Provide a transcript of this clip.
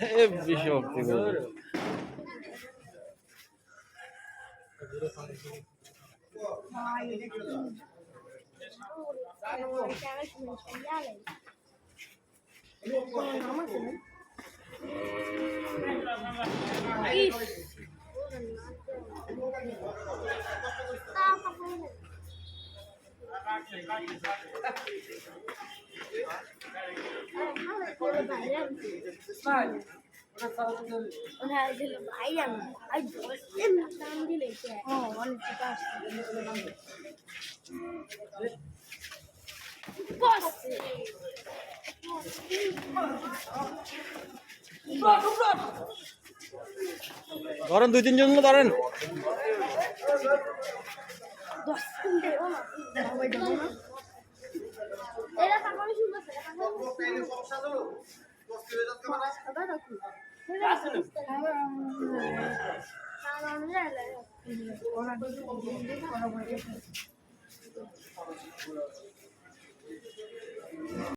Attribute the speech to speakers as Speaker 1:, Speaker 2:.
Speaker 1: É bicho é que.
Speaker 2: Ai, ele é
Speaker 3: Vale. Ona dilim ayam. Ay, dilim tam dilim. Oh, onu çıkarsın.
Speaker 1: ধরেন দুই তিনজন ধরেন।
Speaker 3: দশ
Speaker 2: 嗯。